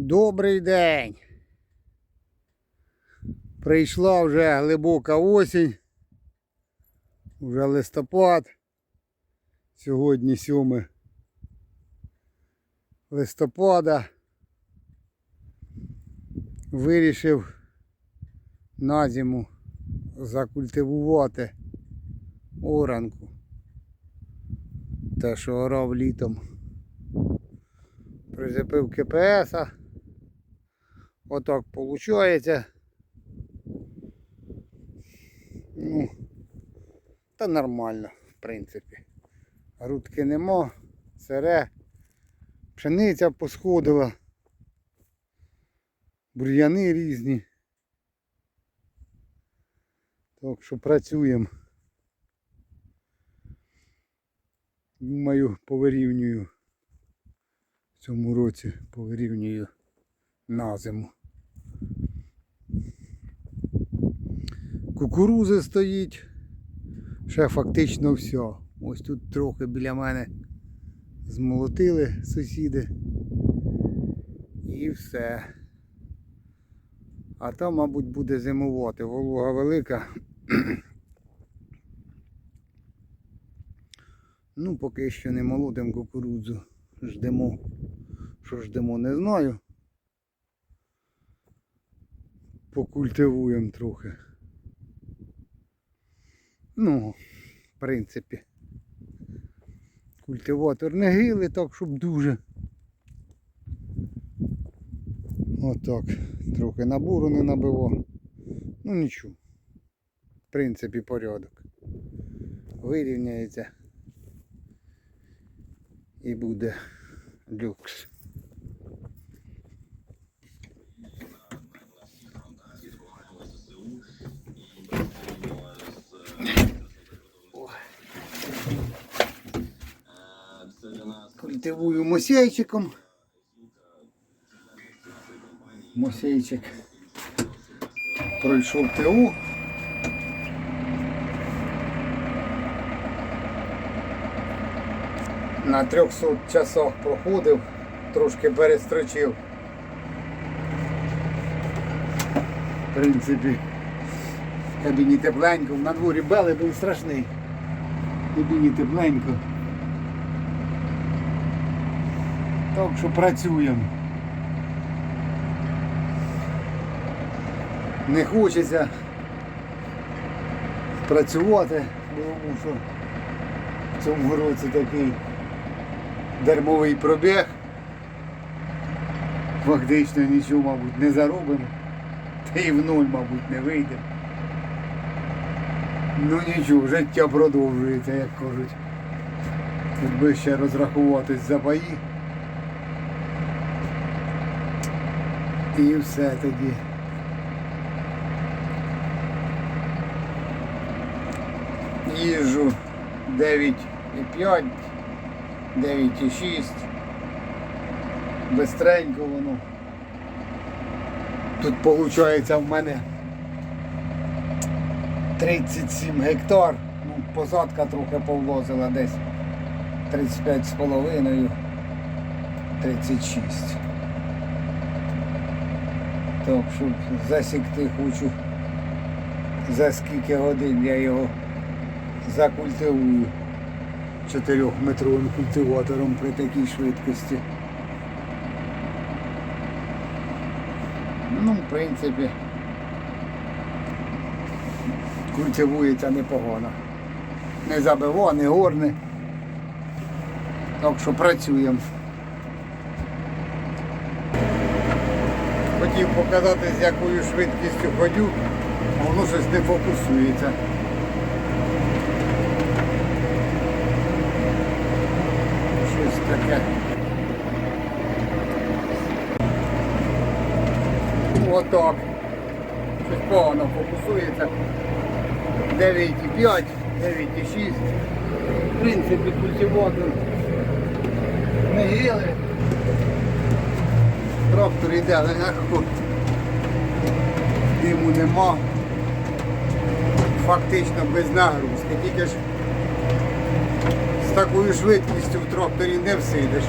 Добрий день. Прийшла вже глибока осінь. Вже листопад. Сьогодні 7 листопада. Вирішив на зиму закультивувати оранку. Те, що орав літом. Призепив КПС. Отак виходить. Ну, та нормально, в принципі. Грудки нема, сире, пшениця посходила, бур'яни різні. Так що працюємо. Думаю, повирівнюю в цьому році повирівнюю на зиму. Кукурузи стоїть. Ще фактично все. Ось тут трохи біля мене змолотили сусіди. І все. А там, мабуть, буде зимувати. Волога велика. Ну, поки що не молотим кукурудзу. Ждемо. Що ждемо, не знаю. Покультивуємо трохи. Ну, в принципі. Культиватор не гили так, щоб дуже. Отак. Трохи набору не набивав. Ну нічого. В принципі, порядок. Вирівняється. І буде люкс. Культивую мосейчиком. Мосейчик пройшов ТУ. На 300 часах проходив, трошки перестрочив. В принципі, в кабіні тепленько, на дворі бели був страшний. В кабіні тепленько. Так що працюємо. Не хочеться працювати, тому що в цьому році такий дармовий пробіг. Фактично нічого, мабуть, не заробимо. Та і в нуль, мабуть, не вийде. Ну нічого, життя продовжується, як кажуть. Тут би ще розрахуватись за бої. І все тоді. Їжу 9,5, 9,6. Бистренько воно. Тут виходить в мене 37 гектар. Ну, посадка трохи повлозила десь 35 з половиною, 36. Так, щоб засікти хочу за скільки годин я його закультивую 4-метровим культиватором при такій швидкості. Ну, в принципі, культивується непогано. Не забиво, не горне. Так що працюємо. Хотів показати, з якою швидкістю ходю, а воно щось не фокусується. Щось таке. Отак. Щось погано фокусується. 9,5, 9,6. В принципі, культиватор не гіли. Трактор йде легко. Диму нема. Фактично без нагрузки. Тільки ж з такою швидкістю в тракторі не всидиш.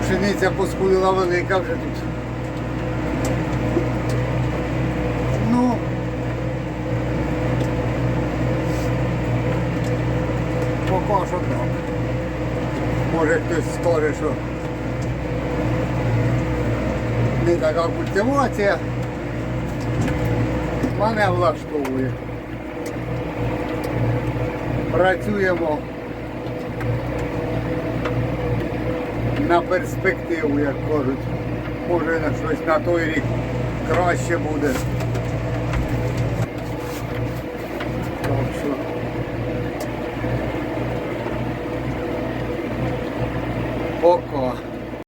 Пшениця поскудила велика вже тут. Ну, поки що так. Може хтось скаже, що не така культивація. Мене влаштовує. Працюємо на перспективу, як кажуть. Може на щось на той рік краще буде. Так що